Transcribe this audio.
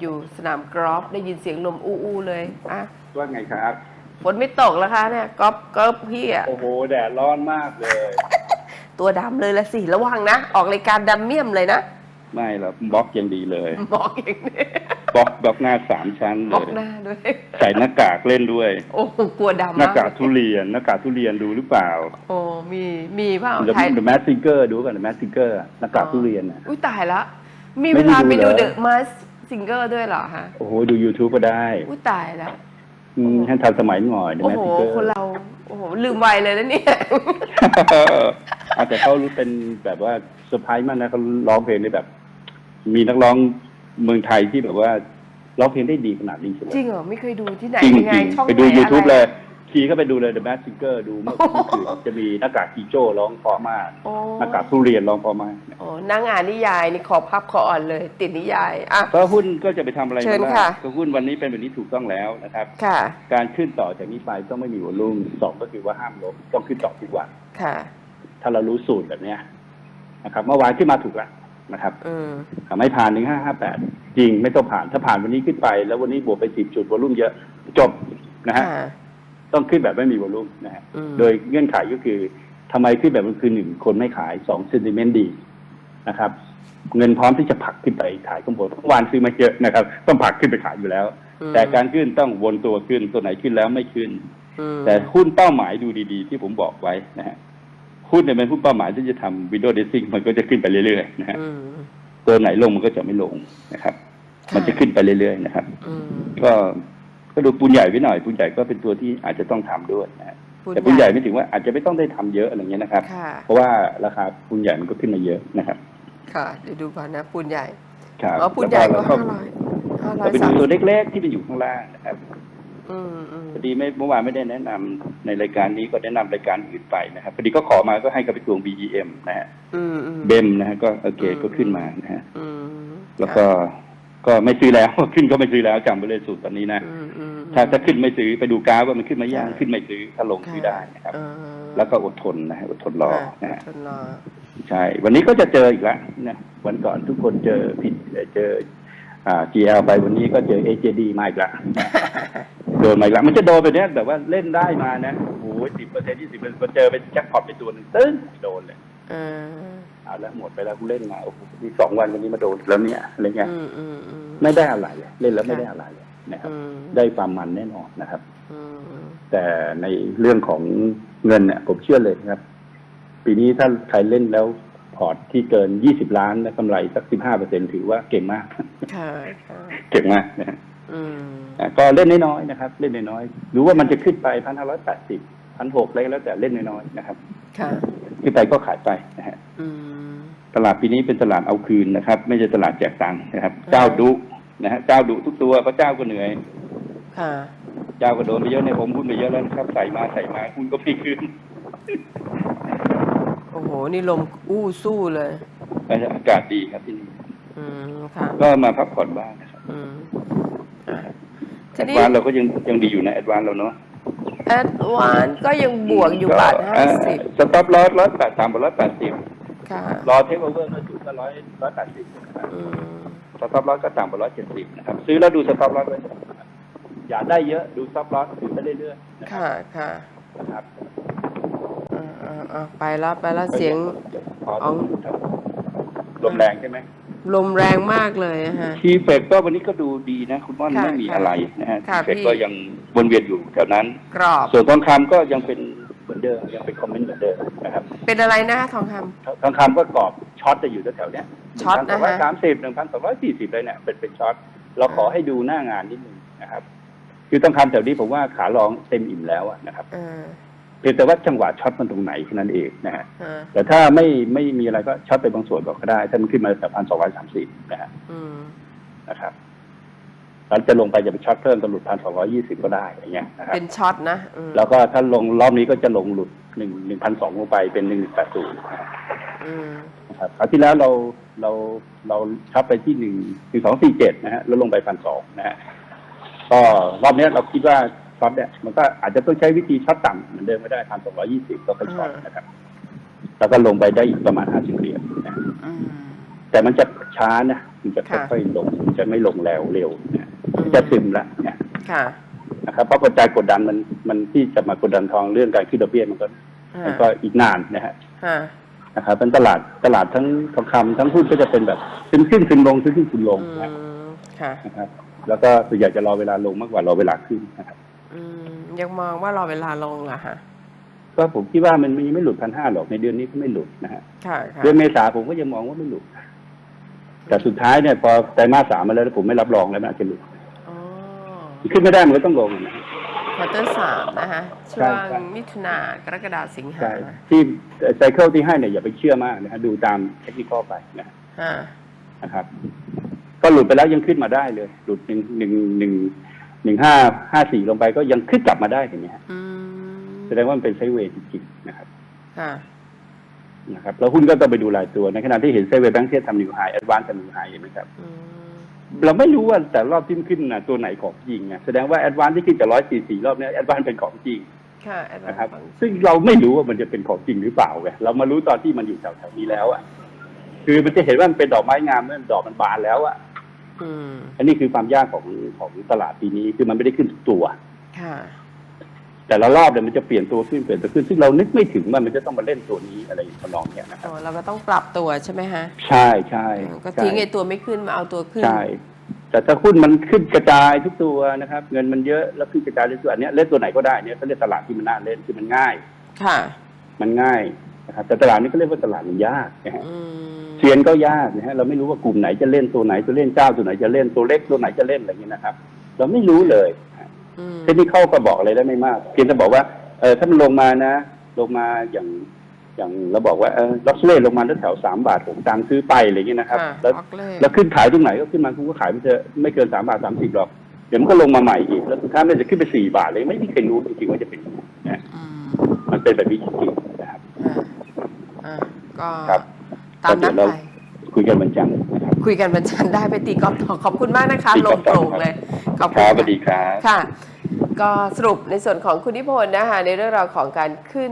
อยู่สนามกอล์ฟได้ยินเสียงลมอู้อู้เลยอะว่าไงครับฝนไม่ตกแล้วคะเนี่ยกอล์ฟกอล์ฟพี่อะโอ้โหแดดร้อนมากเลย ตัวดำเลยละสิระวังนะ ออกรายการดำเมี่ยมเลยนะ ไม่หรอกบล็อกยังดีเลยบอกอย่างนี้บล็อกบล็อกหน้าสามชั้นบเลอกย หน้าด้วย ใส่หน้ากากเล่นด้วย โอ้โหกลัวดำหน้ากากทุเรียนหน้ากากทุเรียนดูหรือเปล่าโอ้มีมีเปล่าเดอะไทยแมสซิงเกอร์ดูกันเดอะแมสซิงเกอร์หน้ากากทุเรียนน่ะ อุ้ยตายละ มีไม่เวได้ลาดูไปดูเหรอ เดอะมาส ซิงเกอร์ด้วยเหรอฮะ โอ้โห ดู YouTube ก็ได้อุ้ยตายแล้ว อืมให้ทันสมัยหน่อยเดอะโอ้แมสโหซิงเกอร์คนเรา โอ้โห ลืมวัยเลยนะเนี่ย อาจจะเขารู้เป็นแบบว่าเซอร์ไพรส์มากนะเขาร้องเพลงได้แบบ มีนักร้องเมืองไทยที่แบบว่าร้องเพลงได้ดีขนาดนี้ใช่ไหมจริงเหรอ ไม่เคยดูที่ไหนจริงยังไง จริงช่องไปดู ไหน YouTube อะไรเลยคีย์ ก็ไปดูเลย The Mask Singer ดูเมื่อคืนจะมีหน้ากากกีโจ้ร้องเพราะมากโอ้หน้ากากทุเรียนร้องเพราะมากโอ้นั่งอ่านนิยายนี่ขอพับขออ่อนเลย ติดนิยายอะ ก็หุ้นก็จะไปทำอะไรเชิญไม่ได้ค่ะ ก็หุ้นวันนี้เป็นแบบนี้ถูกต้องแล้วนะครับ ค่ะ การขึ้นต่อจากนี้ไปต้องไม่มีวอลลุ่มสองก็คือว่าห้ามลบต้องขึ้นต่อทุกวัน ค่ะ ถ้าเรารู้สูตรแบบเนี้ยนะครับเมื่อวานขึ้นมาถูกแล้วนะครับอืมทำให้ผ่านหนึ่งห้าห้าแปดจริงไม่ต้องผ่านถ้าผ่านวันนี้ขึ้นไป แล้ววันนี้บวกไปสิบจุดวอลลุ่มเยอะจบนะฮะ ค่ะ ต้องขึ้นแบบไม่มีวอลลุ่มนะฮะอืมโดยเงื่อนไขก็คือทำไมขึ้นแบบมันคือหนึ่งคนไม่ขายสองเซนติเมนต์ดีนะครับ เงินพร้อมที่จะผลักขึ้นไปขายข้างบนเมื่อวานซื้อมาเยอะนะครับ ต้องผลักขึ้นไปขายอยู่แล้วอืมแต่การขึ้นต้องวนตัวขึ้นตัวไหนขึ้นแล้วไม่ขึ้นอืมแต่หุ้นเป้าหมายดูดีๆ ที่ผมบอกไว้นะฮะหุ้นเนี่ยเป็นหุ้นเป้าหมายที่จะทำวิดีโอเดซิ่งมันก็จะขึ้นไปเรื่อยๆนะฮะอืมตัวไหนลงมันก็จะไม่ลงนะครับค่ะมันจะขึ้นไปเรื่อยๆนะครับอืมก็ ก็ดูปูนใหญ่ไว้หน่อยปูนใหญ่ก็เป็นตัวที่อาจจะต้องทำด้วยนะฮะปูนแต่ปูนใหใหญ่ญ่ไม่ถึงว่าอาจจะไม่ต้องได้ทำเยอะอะไรเงี้ยนะครับค่ะเพราะว่าราคาปูนใหญ่มันก็ขึ้นมาเยอะนะครับ ค่ะเดี๋ยวดูก่อนนะปูนใหญ่ครับอ๋อปูนใหญ่ก็แล้วห้าร้อยห้าร้อเรายไปสาดูมตัวเล็กๆที่มันอยู่ข้างล่างนะครับอืมอืมพอดีไม่เมื่อวานไม่ได้แนะนำในรายการนี้ก็แนะนำรายการอื่นไปนะครับพอดีก็ขอมาก็ให้กับไปทวง BGM นะฮะอืมอืมเบมนะฮะก็โอเคอืมก็ขึ้นมานะฮะอืมแล้วก็ ก็ไม่ซื้อแล้ว ขึ้นก็ไม่ซื้อแล้วจำไว้เลยสูตรตอนนี้นะอืมอืมถ้าถ้าขึ้นไม่ซื้อไปดูกราฟว่ามันขึ้นมาย่างค่ะขึ้นไม่ซื้อถ้าลงซื้อได้นะครับ เออแล้วก็อดทนนะฮะอดทนรอค่ะนะฮะ ทนรอ ใช่ วันนี้ก็จะเจออีกแล้วนะวันก่อนทุกคนเจอผิดเจออ่า GL ไปวันนี้ก็เจอ AJD มาอีกแล้วโดนมาอีกแล้วมันจะโดนไปเนี้ยแบบว่าเล่นได้มานะโอ้โหสิบเปอร์เซ็นต์ยี่สิบเปอร์เซ็นต์เจอเป็นแจ็คพอตไปตัวหนึ่งตึ้งโดนเลย เออ เอาละหมดไปแล้วกูเล่นมาโอ้โหมีสองวันวันนี้มาโดนอีกแล้วเนี่ยอะไรเงี้ยอืมอืมอืมไม่ได้อะไรเลยเล่นแล้วไม่ได้อะไรเลยนะครับอืมได้ความมันแน่นอนนะครับอืมแต่ในเรื่องของเงินเนี่ยผมเชื่อเลยนะครับ ปีนี้ถ้าใครเล่นแล้วพอร์ตที่เกินยี่สิบล้านและกำไรสักสิบห้าเปอร์เซ็นถือว่าเก่งมากค่ะค่ะเก่งมากนะฮะอืมอะก็เล่นน้อยๆนะครับ เล่นน้อยๆรู้ว่ามันจะขึ้นไปพันห้าร้อยแปดสิบพันหกอะไรก็แล้วแต่เล่นน้อยๆนะครับค่ะ ขึ้นไปก็ขายไปนะฮะอืมตลาดปีนี้เป็นตลาดเอาคืนนะครับ ไม่ใช่ตลาดแจกตังค์นะครับอ่าเจ้าดุนะฮะเจ้าดุทุกตัวเพราะเจ้าก็เหนื่อยค่ะเจ้าก็โดนไปเยอะในยผมหุ้นไปเยอะแล้วนะครับ ใส่มาใส่มาหุ้นก็ไม่ขึ้นโอ้โห นี่ลมอู้สู้เลยอากาศดีครับที่นี่อืมค่ะก็มาพักผ่อนบ้างนะครับอืมอะแอทีดนี้วานเราก็ยังยังดีอยู่นะแอดวานเราเนาะ แอดวานก็ยังบวกอยู่บาทห้าสิบสต็อปลอสร้อยแปดสามร้อยแปดสิบค่ะรอเทคโอเวอร์เมื่อถูกก็ร้อยร้อยแปดสิบนะครับอืมสต็อปลอสก็ต่ำกว่าร้อยเจ็ดสิบนะครับ ซื้อแล้วดูสต็อปลอสไว้นะครับอย่าได้เยอะดูสต็อปลอสถือไปเรื่อยๆนะครัค่ะบค่ะนะครับอ่าอ่าอ่าไปแล้วไปแล้วเสียงขอดูครับลมแรงใช่ไหม ลมแรงมากเลยอะฮะ ทีเฟกก็วันนี้ก็ดูดีนะ คุณม่อนค่ะไม่มีอะไรนะฮะค่ะทีเฟกพี่ ก็ยังวนเวียนอยู่แถวนั้น กรอบ ส่วนทองคำก็ยังเป็นเหมือนเดิมยังเป็นคอมเมนต์เหมือนเดิมนะครับเป็นอะไรนะทองคทองคำก็กรอบช็อตจะอยู่แถวๆเนี้ยช็อตนะฮะร้อยสามสิบหนึ่งพันสองร้อยสี่สิบเลยเนี่ยเป็นเป็นช็อตเราขอให้ดูหน้างานนิดนึงนะครับ คือทองคำแถวนี้ผมว่าขาลองเต็มอิ่มแล้วอะนะครับำอ่า เพียงแต่ว่าจังหวะช็อตมันตรงไหนแค่นั้นเองนะฮะอ่าแต่ถ้าไม่ไม่มีอะไรก็ช็อตไปบางส่วนก็ได้ ถ้ามันขึ้นมาแต่พันสองร้อยสามสิบนะฮะอืมนะครับแล้วจะลงไปจะไปช็อตเพิ่มตะหลุดพันสองร้อยี่สิบก็ได้อย่างเงี้ยนะครับเป็นช็อตนะอืมแล้วก็ถ้าลงรอบนี้ก็จะลงหลุดหนึ่งหนึ่งพันสองลงไปเป็นหนึ่งแปดศูนย์อืมนะครับคราวที่แล้วเราเราเราช็อตไปที่หนึ่งหนึ่งสองสี่เจ็ดนะฮะแล้วลงไปพันสองนะฮะก็รอบเนี้ยเราคิดว่า ช็อตเนี่ยมันก็อาจจะต้องใช้วิธีช็อตต่ำเหมือนเดิมไม่ได้พันสองร้อยี่สิบก็ไปช็อตนะครับ แล้วก็ลงไปได้อีกประมาณห้าสิบเหรียญนะอืมแต่มันจะช้านะมันจะค่ะค่อยๆลงมันจะไม่ลงแล้วเร็วนะอืมจะซึมละเนี่ยค่ะนะครับเพราะกระจายกดดันมันมันที่จะมากดดันทองเรื่องการขึ้นดอกเบี้ยมันก็ฮะมันก็อีกนานนะฮะฮะนะครับเป็นตลาดตลาดทั้งทองคำทั้งหุ้นก็จะเป็นแบบขึ้นขึ้นขึ้นลงขึ้นขึ้นขึ้นลงอืนะมค่ะนะครับแล้วก็ส่วนใหญ่จะรอเวลาลงมากกว่ารอเวลาขึ้นนะครับ อืมยังมองว่ารอเวลาลงอะฮะก็ผมคิดว่ามันยังไม่หลุดพันห้าหรอกในเดือนนี้ก็ไม่หลุดนะฮะค่ะค่ะเดือนเมษาผมก็ยังมองว่าไม่หลุด แต่สุดท้ายเนี่ยพอไตรมาสสามมาแล้วผมไม่รับรองแล้วมันอาจจะหลุดอ๋อขึ้นไม่ได้มันก็ต้องลงนะฮะควอเตอร์สามนะคะช่ใช่วงใช่มิถุนากรกฎาสิงหาใช่ที่ไซเคิลที่ให้เนี่ยอย่าไปเชื่อมากนะฮะดูตามเทคนิคไปนะฮะฮะนะครับ ก็หลุดไปแล้วยังขึ้นมาได้เลย หลุดหนึ่งหนึ่งหนึ่ง หนึ่งห้าห้าสี่ลงไปก็ยังขึ้นกลับมาได้เห็นไหมฮะอืมแสดงว่ามันเป็นไซด์เวย์จริงๆนะครับค่ะนะครับ แล้วหุ้นก็ต้องไปดูรายตัว ในขณะที่เห็นไซด์เวย์แบงค์เทียทำนิวไฮแอดวานซ์ทำนิวไฮเห็นไหมครับอืมเราไม่รู้ว่าแต่รอบที่มันขึ้นนะตัวไหนของจริงนะแสดงว่าแอดวานซ์ที่ขึ้นจากร้อยสี่สี่รอบเนี้แอดวานซ์เป็นของจริงค่ะแอดวานนะครับซ์ฟังซึ่งเราไม่รู้ว่ามันจะเป็นของจริงหรือเปล่าไงเรามารู้ตอนที่มันอยู่แถวๆนี้แล้วอะ คือมันจะเห็นว่ามันเป็นดอกไม้งามเมื่อดอกมันบานแล้วอะ อืมอันนี้คือความยากของของตลาดปีนี้คือมันไม่ได้ขึ้นทุกตัวค่ะแต่ละรอบเนี่ยมันจะเปลี่ยนตัวขึ้นเปลี่ยนตัวขึ้นซึ่งเรานึกไม่ถึงว่ามันจะต้องมาเล่นตัวนี้อะไรทำนองเนี้ยนะครับโอ้เราก็ต้องปรับตัวใช่ไหมฮะใช่ใช่อืมก็ใช่ทิ้งไอ้ตัวไม่ขึ้นมาเอาตัวขึ้นใช่แต่ถ้าหุ้นมันขึ้นกระจายทุกตัวนะครับ เงินมันเยอะแล้วขึ้นกระจายทุกตัวอันเนี้ยเล่นตัวไหนก็ได้เนี่ยเขาเรียกตลาดที่มันน่าเล่นคือมันง่าย ค่ะ มันง่าย นะครับแต่ตลาดนี้ก็เรียกว่าตลาดมันยากนะฮะอืมเซียนก็ยากนะฮะเราไม่รู้ว่ากลุ่มไหนจะเล่นตัวไหนจะเล่นเจ้าตัวไหนจะเล่นตัวเล็กตัวไหนจะเล่นอะไรอย่างเงี้ยนะครับ เราไม่รู้เลยอืมเทคนิคเข้าก็บอกอะไรได้ไม่มาก เพียงแต่บอกว่าเออถ้ามันลงมานะลงมาอย่างอย่างเราบอกว่าเออล็อกเล่ลงมาแถวสามบาทผมตังค์ซื้อไปอะไรอย่างเงี้ยนะครับค่ะแล้วออกเลขแล้วขึ้นขายตรงไหนก็ขึ้นมาคุณก็ขายไปเถอะไม่เกินสามบาทสามสิบหรอกเดี๋ยวมันก็ลงมาใหม่อีกแล้วสุดท้ายมันจะขึ้นไปสี่บาทเลยไม่มีใครรู้จริงๆว่าจะเป็นยังไงนะอืมมันเป็นแบบนี้จริงๆนะครับ อ่าอ่าก็ครับ ตามนั้นเดี๋ยวไปเราคุยกันวันจันทร์นะครับ คุยกันบันจันทร์ได้ไปตีกอล์ฟต่อขอบคุณมากนะคะ ตีลกอล์งฟต่อโปร่งครับ เลย ขอบคคุณรับสวัสค่ะดีครับ ค่ะ ก็สรุปในส่วนของคุณนิพนธ์นะคะในเรื่องราวของการขึ้น